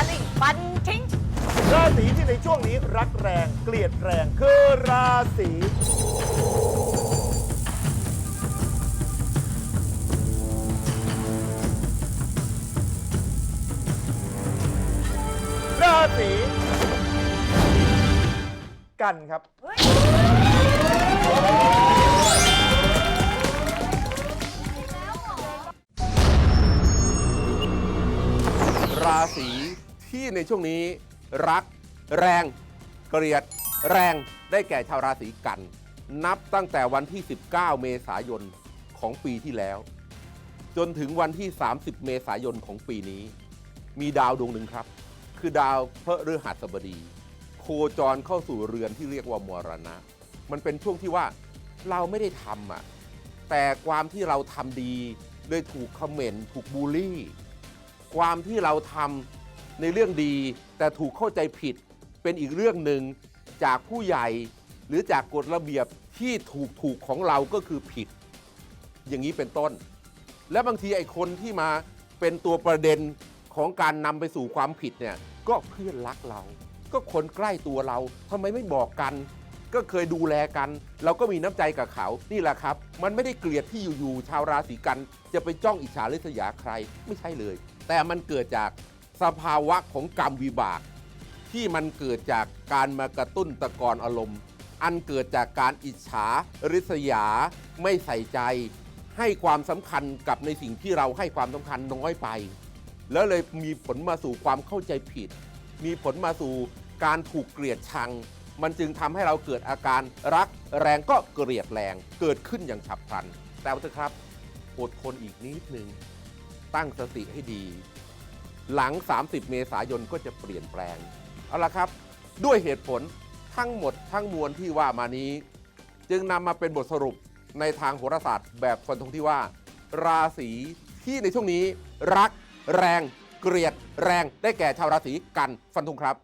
ตะลิ่งฟันทิ้ง ราศีที่ในช่วงนี้รักแรงเกลียดแรงคือราศีราศีกันครับ ราศี ที่ในช่วงนี้รัก แรง เกลียด แรงได้แก่ชาวราศีกัน นับตั้งแต่วันที่ 19 เมษายนของปีที่แล้ว จนถึงวันที่ 30 เมษายนของปีนี้ มีดาวดวงหนึ่งครับ คือดาวพฤหัสบดี โคจรเข้าสู่เรือนที่เรียกว่ามรณะ มันเป็นช่วงที่ว่าเราไม่ได้ทำอะแต่ความที่เราทำดีเลยถูกคอมเมนต์ถูกบูลลี่ ความที่เราทำ ในเรื่องดีแต่ถูกเข้าใจผิดเป็นอีกเรื่องหนึ่งจากผู้ใหญ่หรือจากกฎระเบียบที่ถูกถูกของเราก็คือผิด อย่างนี้เป็นต้น และบางทีไอ้คนที่มาเป็นตัวประเด็นของการนำไปสู่ความผิดเนี่ยก็เพื่อนรักเรา ก็คนใกล้ตัวเราทำไมไม่บอกกัน ก็เคยดูแลกัน เราก็มีน้ำใจกับเขา นี่แหละครับ มันไม่ได้เกลียดที่อยู่ๆชาวราศีกัน จะไปจ้องอิจฉาริษยาใครไม่ใช่เลย แต่มันเกิดจาก สภาวะของกรรมวิบาก ที่มันเกิดจากการมากระตุ้นตะกอนอารมณ์ อันเกิดจากการอิจฉา ริษยา ไม่ใส่ใจ ให้ความสำคัญกับในสิ่งที่เราให้ความสำคัญน้อยไป แล้วเลยมีผลมาสู่ความเข้าใจผิด มีผลมาสู่การถูกเกลียดชัง มันจึงทำให้เราเกิดอาการรักแรงก็เกลียดแรง เกิดขึ้นอย่างฉับพลัน แต่ว่าเถอะครับอดทนอีกนิดนึงตั้งสติให้ดี หลัง 30 เมษายนก็จะเปลี่ยนแปลง เอาละครับ ด้วยเหตุผลทั้งหมดทั้งมวลที่ว่ามานี้ จึงนำมาเป็นบทสรุปในทางโหราศาสตร์แบบฟันธงที่ว่า ราศีที่ในช่วงนี้ รัก แรง เกลียด แรงได้แก่ชาวราศีกันฟันธงครับ